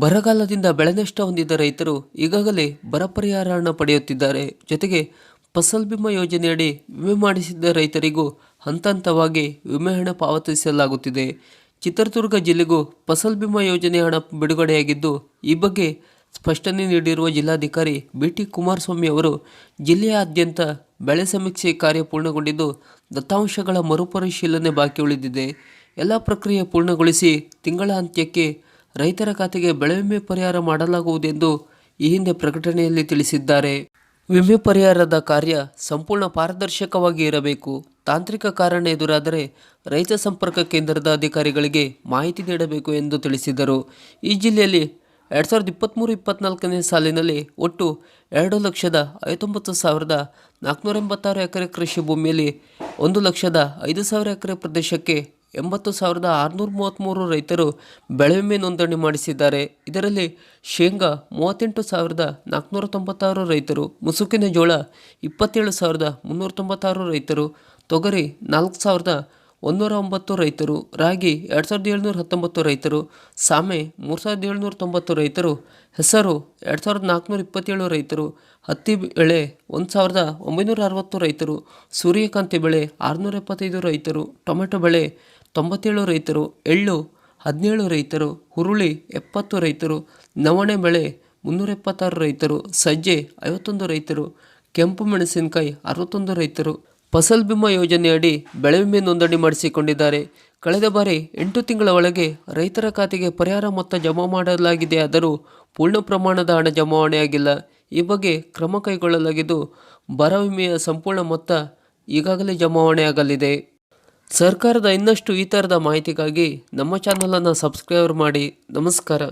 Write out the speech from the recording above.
ಬರಗಾಲದಿಂದ ಬೆಳೆನಷ್ಟ ಹೊಂದಿದ ರೈತರು ಈಗಾಗಲೇ ಬರ ಪರಿಹಾರ ಹಣ ಪಡೆಯುತ್ತಿದ್ದಾರೆ. ಜೊತೆಗೆ ಫಸಲ್ ಬಿಮಾ ಯೋಜನೆಯಡಿ ವಿಮೆ ಮಾಡಿಸಿದ್ದ ರೈತರಿಗೂ ಹಂತ ಹಂತವಾಗಿ ವಿಮೆ ಹಣ ಪಾವತಿಸಲಾಗುತ್ತಿದೆ. ಚಿತ್ರದುರ್ಗ ಜಿಲ್ಲೆಗೂ ಫಸಲ್ ಬಿಮಾ ಯೋಜನೆ ಹಣ ಬಿಡುಗಡೆಯಾಗಿದ್ದು, ಈ ಬಗ್ಗೆ ಸ್ಪಷ್ಟನೆ ನೀಡಿರುವ ಜಿಲ್ಲಾಧಿಕಾರಿ ಬಿ ಟಿ ಕುಮಾರಸ್ವಾಮಿ ಅವರು, ಜಿಲ್ಲೆಯಾದ್ಯಂತ ಬೆಳೆ ಸಮೀಕ್ಷೆ ಕಾರ್ಯ ಪೂರ್ಣಗೊಂಡಿದ್ದು, ದತ್ತಾಂಶಗಳ ಮರುಪರಿಶೀಲನೆ ಬಾಕಿ ಉಳಿದಿದೆ. ಎಲ್ಲ ಪ್ರಕ್ರಿಯೆ ಪೂರ್ಣಗೊಳಿಸಿ ತಿಂಗಳ ಅಂತ್ಯಕ್ಕೆ ರೈತರ ಖಾತೆಗೆ ಬೆಳೆ ವಿಮೆ ಪರಿಹಾರ ಮಾಡಲಾಗುವುದೆಂದು ಈ ಹಿಂದೆ ಪ್ರಕಟಣೆಯಲ್ಲಿ ತಿಳಿಸಿದ್ದಾರೆ. ವಿಮೆ ಪರಿಹಾರದ ಕಾರ್ಯ ಸಂಪೂರ್ಣ ಪಾರದರ್ಶಕವಾಗಿ ಇರಬೇಕು. ತಾಂತ್ರಿಕ ಕಾರಣ ಎದುರಾದರೆ ರೈತ ಸಂಪರ್ಕ ಕೇಂದ್ರದ ಅಧಿಕಾರಿಗಳಿಗೆ ಮಾಹಿತಿ ನೀಡಬೇಕು ಎಂದು ತಿಳಿಸಿದರು. ಈ ಜಿಲ್ಲೆಯಲ್ಲಿ ಎರಡು ಸಾವಿರದ ಇಪ್ಪತ್ತ್ಮೂರು ಇಪ್ಪತ್ತ್ನಾಲ್ಕನೇ ಸಾಲಿನಲ್ಲಿ ಒಟ್ಟು ಎರಡು ಲಕ್ಷದ ಐವತ್ತೊಂಬತ್ತು ಸಾವಿರದ ನಾಲ್ಕುನೂರ ಎಂಬತ್ತಾರು ಎಕರೆ ಕೃಷಿ ಭೂಮಿಯಲ್ಲಿ ಒಂದು ಲಕ್ಷದ ಐದು ಸಾವಿರ ಎಕರೆ ಪ್ರದೇಶಕ್ಕೆ ಎಂಬತ್ತು ಸಾವಿರದ ಆರುನೂರ ಮೂವತ್ತ್ಮೂರು ರೈತರು ಬೆಳೆ ವಿಮೆ ನೋಂದಣಿ ಮಾಡಿಸಿದ್ದಾರೆ. ಇದರಲ್ಲಿ ಶೇಂಗಾ ಮೂವತ್ತೆಂಟು ಸಾವಿರದ ನಾಲ್ಕುನೂರ ತೊಂಬತ್ತಾರು ರೈತರು, ಮುಸುಕಿನ ಜೋಳ ಇಪ್ಪತ್ತೇಳು ಸಾವಿರದ ಮುನ್ನೂರ ತೊಂಬತ್ತಾರು ರೈತರು, ತೊಗರಿ ನಾಲ್ಕು ಸಾವಿರದ ಒಂದೂರ ಒಂಬತ್ತು ರೈತರು, ರಾಗಿ ಎರಡು ಸಾವಿರದ ಏಳ್ನೂರ ಹತ್ತೊಂಬತ್ತು ರೈತರು, ಸಾಮೆ ಮೂರು ಸಾವಿರದ ಏಳ್ನೂರ ತೊಂಬತ್ತು ರೈತರು, ಹೆಸರು ಎರಡು ಸಾವಿರದ ನಾಲ್ಕುನೂರ ಇಪ್ಪತ್ತೇಳು ರೈತರು, ಹತ್ತಿ ಬೆಳೆ ಒಂದು ಸಾವಿರದ ಒಂಬೈನೂರ ಅರವತ್ತು ರೈತರು, ಸೂರ್ಯಕಾಂತಿ ಬೆಳೆ ಆರುನೂರ ಎಪ್ಪತ್ತೈದು ರೈತರು, ಟೊಮೆಟೊ ಬೆಳೆ ತೊಂಬತ್ತೇಳು ರೈತರು, ಎಳ್ಳು ಹದಿನೇಳು ರೈತರು, ಹುರುಳಿ ಎಪ್ಪತ್ತು ರೈತರು, ನವಣೆ ಬೆಳೆ ಮುನ್ನೂರ ಎಪ್ಪತ್ತಾರು ರೈತರು, ಸಜ್ಜೆ ಐವತ್ತೊಂದು ರೈತರು, ಕೆಂಪು ಮೆಣಸಿನಕಾಯಿ ಅರವತ್ತೊಂದು ರೈತರು. ಫಸಲ್ ಬಿಮಾ ಯೋಜನೆಯಡಿ ಬೆಳೆ ವಿಮೆ ನೋಂದಣಿ ಮಾಡಿಸಿಕೊಂಡಿದ್ದಾರೆ. ಕಳೆದ ಬಾರಿ ಎಂಟು ತಿಂಗಳ ಒಳಗೆ ರೈತರ ಖಾತೆಗೆ ಪರಿಹಾರ ಮೊತ್ತ ಜಮಾ ಮಾಡಲಾಗಿದೆ ಆದರೂ ಪೂರ್ಣ ಪ್ರಮಾಣದ ಹಣ ಜಮಾವಣೆಯಾಗಿಲ್ಲ. ಈ ಬಗ್ಗೆ ಕ್ರಮ ಕೈಗೊಳ್ಳಲಾಗಿದ್ದು, ಬರ ವಿಮೆಯ ಸಂಪೂರ್ಣ ಮೊತ್ತ ಈಗಾಗಲೇ ಜಮಾವಣೆಯಾಗಲಿದೆ. ಸರ್ಕಾರದ ಇನ್ನಷ್ಟು ಈ ಥರದ ಮಾಹಿತಿಗಾಗಿ ನಮ್ಮ ಚಾನಲನ್ನು ಸಬ್ಸ್ಕ್ರೈಬ್ ಮಾಡಿ. ನಮಸ್ಕಾರ.